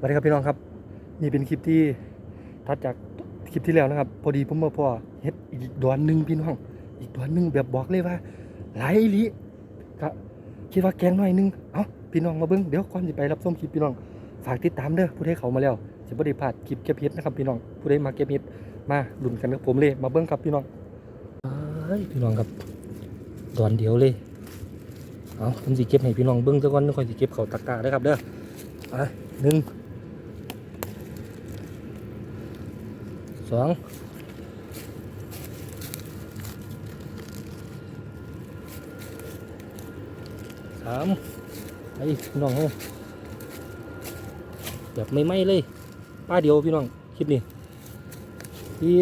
สวัสดีครับพี่น้องครับ นี่เป็นคลิปที่ทัดจากคลิปที่แล้วนะครับ พอดีผมมาพอเฮ็ดอีกดอนหนึ่งพี่น้อง อีกดอนหนึ่งแบบบอกเลยว่าหลายอีหลิก็คิดว่าแกงหน่อยหนึงเอ้าพี่น้องมาเบิ้งเดี๋ยวก่อนจะไปรับชมคลิปพี่น้องฝากติดตามเด้อผู้ใดเขามาแล้วจะบ่ได้พลาดคลิปเก็บเฮ็ดนะครับพี่น้องผู้ใดมาเก็บเฮ็ดมาลุ้นกันกับผมเลย มาเบิ้งครับพี่น้องเอ้ยพี่น้องครับดอนเดียวเลยเอาผมสิเก็บให้พี่น้องเบิ้งซะก่อนค่อยสิเก็บเขาตะกร้าเด้ครับเด้อไปหนึ่ง สองสามไปพี่น้องเฮาแบบไม่ไหมเลย ป้าเดียวพี่น้องคลิปนี้สี่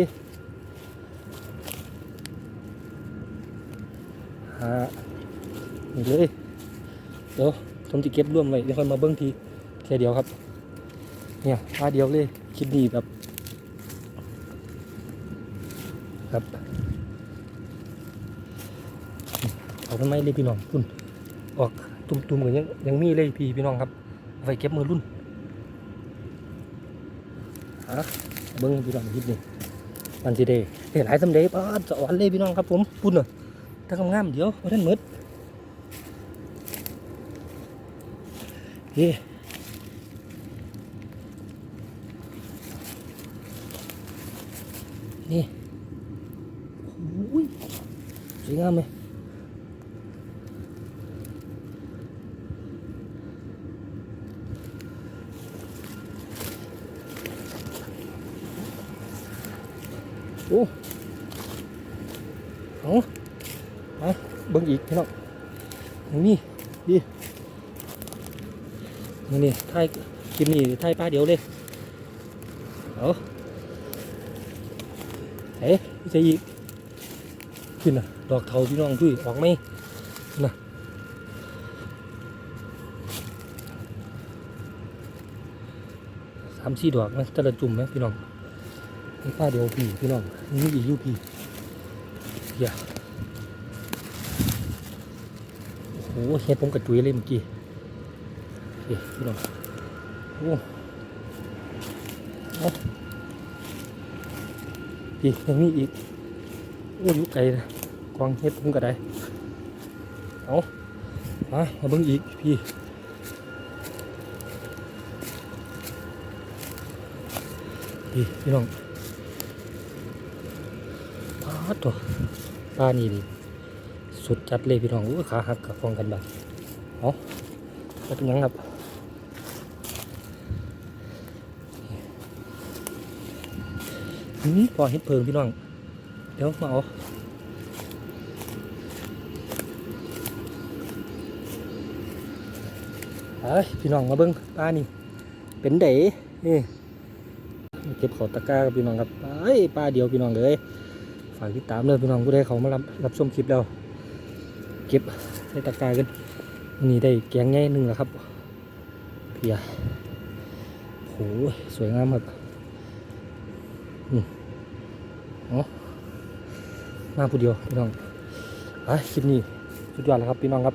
ห้านี่เลยเดี๋ยวผมจะเก็บร่วมไว้เดี๋ยวค่อยมาเบิ้งทีแค่เดียวครับ เนี่ยพาเดียวเลยคลิปนี้แบบ ครับเอาทำไมเลยพี่น้องคุณออกตุ่มๆกันยังยังมีเลยพี่พี่น้องครับไว้เก็บมือรุ่นฮะเบิ้งพี่น้องคลิปนี้มันสิเดเห็นหลายสำเร็จป้าดสวรรค์เลยพี่น้องครับผมปุ่นเนอะถ้างามเดี๋ยวมาท่านมืดเฮ้นี่ สวยงามไหมโอ้เอามาเบิ่งอีกพี่น้อ ขึ้นน่ะดอกเทาพี่น้องพี่ออกไหมน่ะสามสี่ดอกนะจะระจุ่มไหมพี่น้องนี่ป้าเดียวพี่พี่น้องนี่อีกยูพี่อย่าโอ้โหเฮ็ดผมกระจุยเลยเมื่อกี้เอ๊ะพี่น้องโอ้เอาอีกยังมีอีก อ้ยไกลกวางเฮ็ดผมก็ได้เอามามาเบิ่งอีกพี่พี่พี่น้องปาตัวปลานี่ดิสุดจัดเลยพี่น้องอู้ขาหักกับฟองกันแบบเอาแล้วเป็นยังครับอืมพอเห็ดเพิงพี่น้อง เดี๋ยวมาเอาเอ้ยพี่น้องมาเบิ้งปลานี่ เป็นเด๋นี่เก็บขอตะกร้ากับพี่น้องครับเอ้ยปลาเดียวพี่น้องเลยฝากติดตามเลยพี่น้องผู้ใดเขามารับรับชมคลิปแล้วเก็บในตะกร้ากันนี่ได้แกงง่ายหนึ่งแล้วครับเพียโหสวยงามครับม มาผู้เดียวพี่น้องอะคลิปนี้สุดยอดแล้วครับพี่น้องครับ